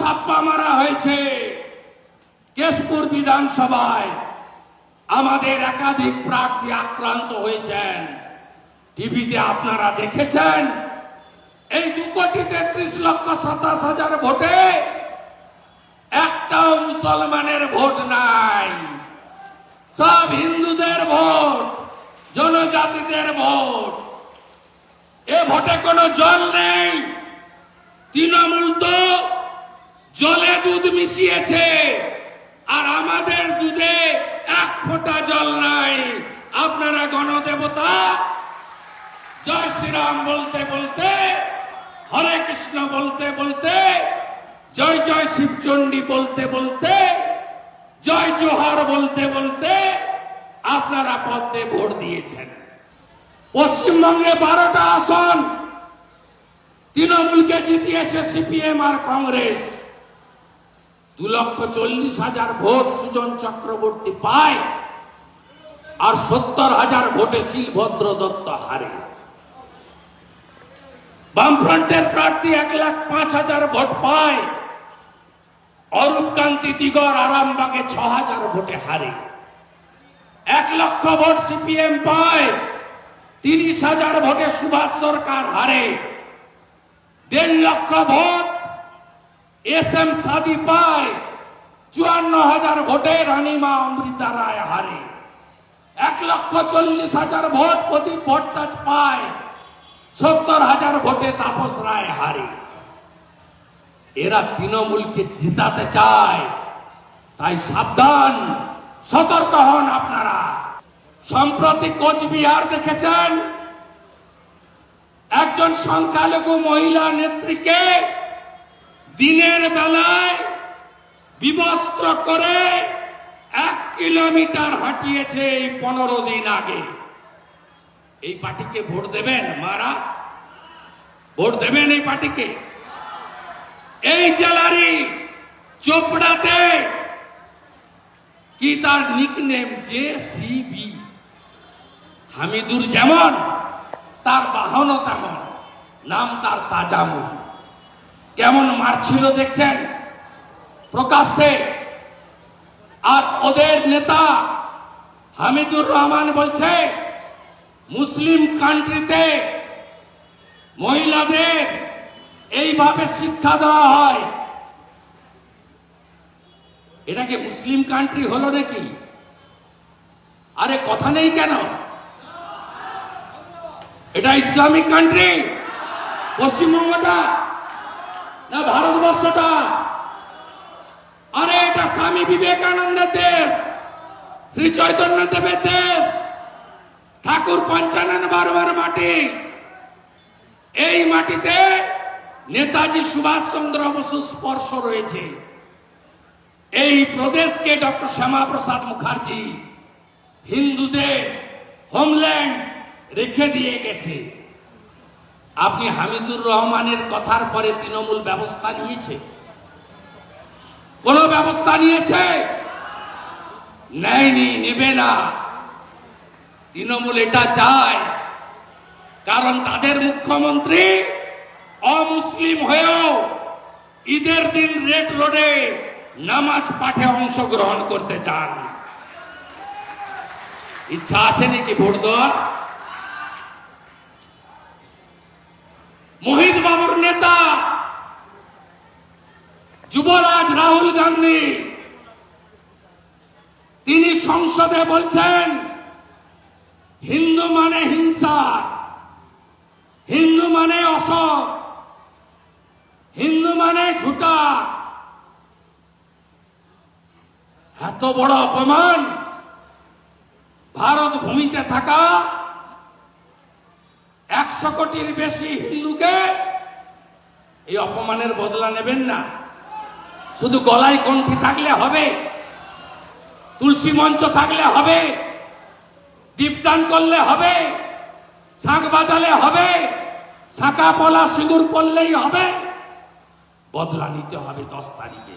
ছাপ্পা মারা হয়েছে। কেশপুর বিধানসভায় আমাদের একাধিক প্রার্থী আক্রান্ত হয়েছেন। টিভিতে আপনারা দেখেছেন, এই দু কোটি তেত্রিশ লক্ষ সাতাশ হাজার ভোটে একটাও মুসলমানের ভোট নাই। সব হিন্দুদের ভোট, জনজাতিদের ভোট। এ ভোটে কোনো জল নেই। তৃণমূল তো জলে দুধ মিশিয়েছে, আর আমাদের দুধে এক ফোঁটা জল নাই। আপনারা গণদেবতা, জয় শ্রীরাম বলতে বলতে, হরে কৃষ্ণ বলতে বলতে, জয় জয় শিবচণ্ডী বলতে বলতে, জয় জোহার বলতে বলতে আপনারা পদ্মে ভোট দিয়েছেন। পশ্চিমবঙ্গে বারোটা আসন, তৃণমূলকে জিতিয়েছে সিপিএম আর কংগ্রেস। দু লক্ষ চল্লিশ হাজার ভোট সুজন চক্রবর্তী পায় আর সত্তর হাজার ভোটে শিলভদ্র দত্ত হারে। বামফ্রন্টের প্রার্থী এক লাখ পাঁচ হাজার ভোট পায়। অরূপ কান্তি দিগর, আরামবাগে ছ হাজার ভোটে হারে। এক লক্ষ ভোট সিপিএম পায়, তিরিশ হাজার ভোটে সুভাষ সরকার হারে। দেড় লক্ষ ভোট এস এম সাদি পায় চুয়ান্ন হাজার ভোটে রানীমা অমৃতা রায় হারে। এক লক্ষ চল্লিশ হাজার ভোট প্রদীপ ভট্টাচ পায়, সত্তর হাজার ভোটে তাপস রায় হারে। এরা তৃণমূলকে জিতাতে চায়, তাই সাবধান, সতর্ক হন আপনারা। সম্প্রতি কোচবিহার দেখেছেন, একজন সংখ্যালঘু মহিলা নেত্রীকে দিনের বেলায় বিবস্ত্র করে এক কিলোমিটার হাঁটিয়েছে এই পনেরো দিন আগে। এই পার্টিকে ভোট দেবেন মারা? ভোট দেবেন এই পার্টিকে? এই জেলারই চোপড়াতে কি তার নিকনেম জে সিবি হামিদুর যেমন, তার বাহনও তেমন, নাম তার তাজামুল। কেমন মারছিল দেখছেন? প্রকাশ্যে। আর ওদের নেতা হামিদুর রহমান বলছে, মুসলিম কান্ট্রিতে মহিলাদের এইভাবে শিক্ষা দেওয়া হয়। এটা কি মুসলিম কান্ট্রি হলো নাকি? আরে কথা নেই কেন? এটা ইসলামিক কান্ট্রি? পশ্চিমবঙ্গটা? না ভারতবর্ষটা। আরে এটা স্বামী বিবেকানন্দের দেশ, শ্রী চৈতন্য দেবের দেশ, ঠাকুর পঞ্চানন বারবার মাটি। এই মাটিতে নেতাজি সুভাষচন্দ্র বসু স্পর্শ রয়েছে। এই প্রদেশকে ডক্টর শ্যামা প্রসাদ মুখার্জি হিন্দুদের হোমল্যান্ড রেখে দিয়ে গেছে। আপনি হামিদুর রহমানের কথার পরে তৃণমূল ব্যবস্থা নিয়েছে? কোন ব্যবস্থা নিয়েছে? নেয়নি, নেবে না। তৃণমূল এটা চায়। কারণ তাদের মুখ্যমন্ত্রী অমুসলিম হয়েও ঈদের দিন রেড রোডে নামাজ পাঠে অংশগ্রহণ করতে চান। ইচ্ছা আছে নাকি ভোট দেওয়ার? নেতা যুবরাজ রাহুল গান্ধী, তিনি সংসদে বলছেন, হিন্দু মানে হিংসা, হিন্দু মানে অসৎ, হিন্দু মানে ঝুটা এত বড় অপমান ভারত ভূমিতে থাকা একশো কোটির বেশি হিন্দুকে এই অপমানের বদলা নেবেন না। শুধু গলায় কণ্ঠে থাকলে হবে, তুলসী মঞ্চ থাকলে হবে, দীপদান করলে হবে, শাঁখ বাজালে হবে, শাঁখা পলা সিঁদুর পড়লেই হবে। বদলা নিতে হবে দশ তারিখে।